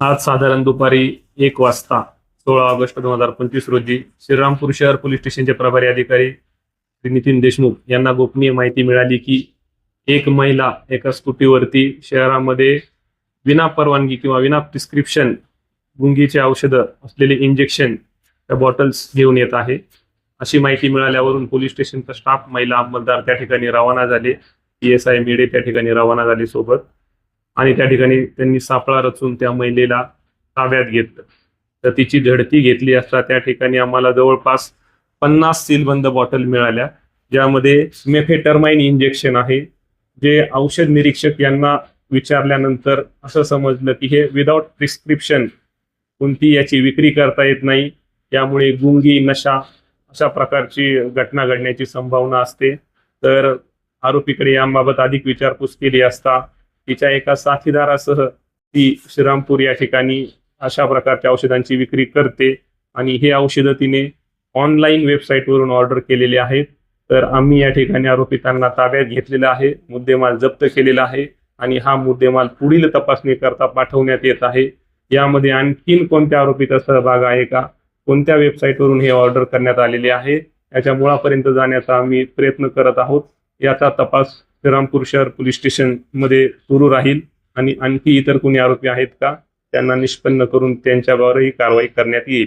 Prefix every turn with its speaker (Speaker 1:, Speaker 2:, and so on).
Speaker 1: आज साधारण दुपारी एक वाजता सोळा ऑगस्ट दोन हजार पंचवीस रोजी श्रीरामपूर शहर पोलीस स्टेशनचे प्रभारी अधिकारी श्री नितीन देशमुख यांना गोपनीय माहिती मिळाली की एक महिला एका स्कूटीवरती शहरामध्ये विना परवानगी किंवा विना प्रिस्क्रिप्शन गुंगीचे औषधं असलेले इंजेक्शन त्या बॉटल्स घेऊन येत आहे. अशी माहिती मिळाल्यावरून पोलीस स्टेशनचा स्टाफ महिला अंमलदार त्या ठिकाणी रवाना झाले. पी एस आय मिडे त्या ठिकाणी रवाना झाले सोबत. आणि त्या ठिकाणी त्यांनी सापळा रचून त्या महिलेला ताब्यात घेतलं. तर तिची झडती घेतली असता त्या ठिकाणी आम्हाला जवळपास पन्नास सीलबंद बॉटल मिळाल्या ज्यामध्ये मेफेटरमाइन इंजेक्शन आहे. जे औषध निरीक्षक यांना विचारल्यानंतर असं समजलं की हे विदाउट प्रिस्क्रिप्शन कोणती याची विक्री करता येत नाही. त्यामुळे गुंगी नशा अशा प्रकारची घटना घडण्याची संभावना असते. तर आरोपीकडे याबाबत अधिक विचारपूस केली असता तिच्या एका साथीदारासह ती श्रीरामपूर या ठिकाणी अशा प्रकारच्या औषधांची विक्री करते. आणि हे औषधं तिने ऑनलाईन वेबसाईटवरून ऑर्डर केलेले आहेत. तर आम्ही या ठिकाणी आरोपितांना ताब्यात घेतलेला आहे. मुद्देमाल जप्त केलेला आहे. आणि हा मुद्देमाल पुढील तपासणी करता पाठवण्यात येत आहे. यामध्ये आणखीन कोणत्या आरोपीचा सहभाग आहे का? कोणत्या वेबसाईटवरून हे ऑर्डर करण्यात आलेले आहे? याच्या मुळापर्यंत जाण्याचा आम्ही प्रयत्न करत आहोत. याचा तपास श्रीरामपूर शहर पोलीस स्टेशनमध्ये सुरू राहील. आणि आणखी इतर कोणी आरोपी आहेत का? त्यांना निष्पन्न करून त्यांच्यावरही कारवाई करण्यात येईल.